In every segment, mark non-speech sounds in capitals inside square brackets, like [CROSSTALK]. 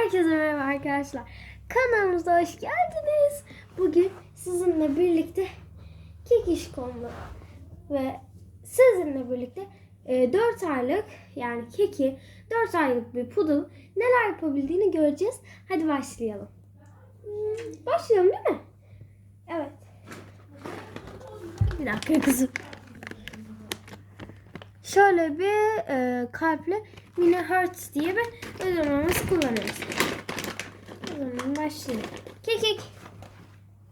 Herkese merhaba arkadaşlar. Kanalımıza hoş geldiniz. Bugün sizinle birlikte Kekişkom'la ve sizinle birlikte 4 aylık yani Keki 4 aylık bir poodle neler yapabildiğini göreceğiz. Hadi başlayalım. Hmm, Başlayalım değil mi? Evet. Bir dakika kızım. Şöyle bir e, kalple mini hearts diye bir ödememiz kullanıyoruz. O zaman başlayalım. Kekik.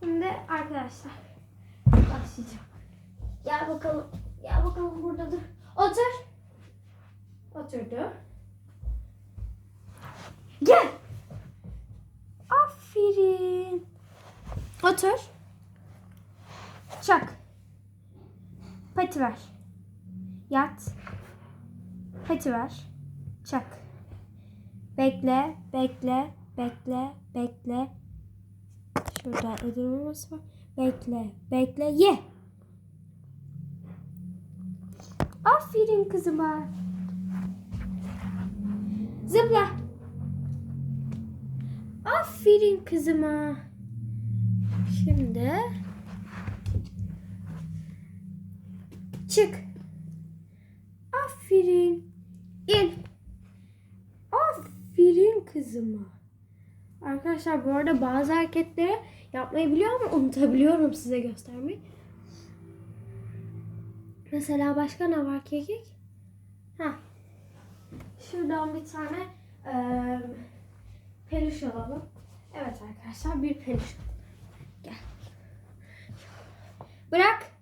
Şimdi arkadaşlar başlayacağım. Gel bakalım. Gel bakalım burada dur. Otur. Oturdu. Gel. Aferin. Otur. Çak. Pati ver. Yat. Pati ver. Çak. Bekle, bekle, bekle, bekle. Şurada ödülümüz var. Bekle, bekle, ye. Aferin kızıma. Zıpla. Aferin kızıma. Şimdi çık. Aferin. İn. Aferin kızıma. Arkadaşlar bu arada bazı hareketleri yapmayı biliyor ama unutabiliyorum size göstermeyi. Mesela başka ne var kekik? Ha. Şuradan bir tane eee peluş alalım. Evet arkadaşlar bir peluş. Gel. Bırak.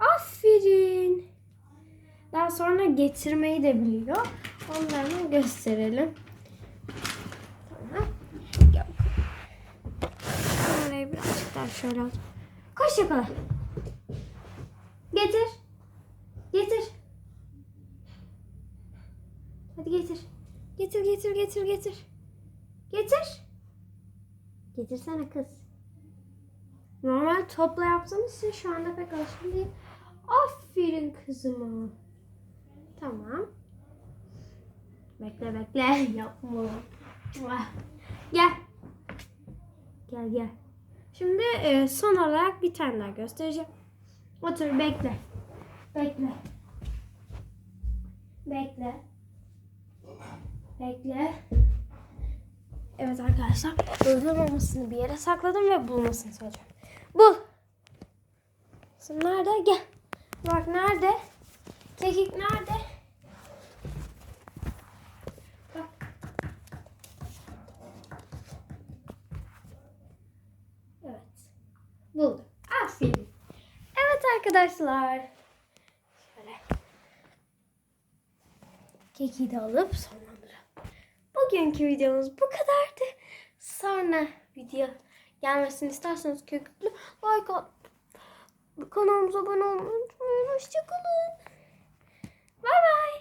Aferin. Daha sonra getirmeyi de biliyor. Onları gösterelim. Tamam. Kamerayı birazcık daha şöyle al. Koş yakala. Getir. Getir. Hadi getir. Getir getir getir getir. Getir. Getirsene kız. Normal topla yaptığımız için şu anda pek alışkın değil. Aferin kızıma. Tamam. Bekle bekle. [LAUGHS] Yapma. Gel. Gel gel. Şimdi e, son olarak bir tane daha göstereceğim. Otur bekle. Bekle. Bekle. Bekle. Evet arkadaşlar. Öldürmemesini bir yere sakladım ve bulmasını söyleyeceğim. Bul. Sen nerede? Gel. Bak nerede? Kekik nerede? Bak. Evet. Buldum. Aferin. Evet arkadaşlar. Şöyle. Keki de alıp sonlandıralım. Bugünkü videomuz bu kadardı. Sonra video gelmesini isterseniz köklü like at. Kanalımıza abone olmayı unutmayın. Hoşçakalın. 拜拜。